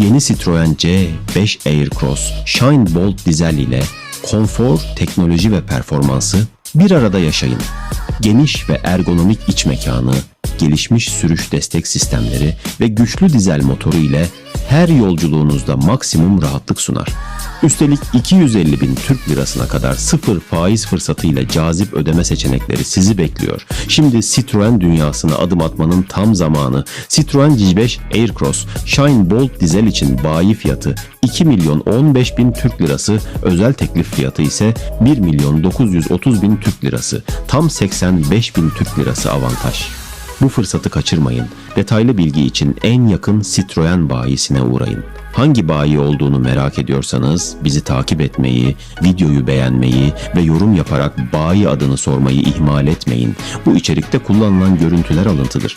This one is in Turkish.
Yeni Citroen C5 Aircross Shine Bolt dizel ile konfor, teknoloji ve performansı bir arada yaşayın. Geniş ve ergonomik iç mekanı, gelişmiş sürüş destek sistemleri ve güçlü dizel motoru ile her yolculuğunuzda maksimum rahatlık sunar. Üstelik 250 bin Türk lirasına kadar sıfır faiz fırsatıyla cazip ödeme seçenekleri sizi bekliyor. Şimdi Citroen dünyasına adım atmanın tam zamanı. Citroen C5 Aircross Shine Bolt dizel için bayi fiyatı 2 milyon 15 bin Türk lirası, özel teklif fiyatı ise 1 milyon 930 bin Türk lirası. Tam 85 bin Türk lirası avantaj. Bu fırsatı kaçırmayın. Detaylı bilgi için en yakın Citroen bayisine uğrayın. Hangi bayi olduğunu merak ediyorsanız bizi takip etmeyi, videoyu beğenmeyi ve yorum yaparak bayi adını sormayı ihmal etmeyin. Bu içerikte kullanılan görüntüler alıntıdır.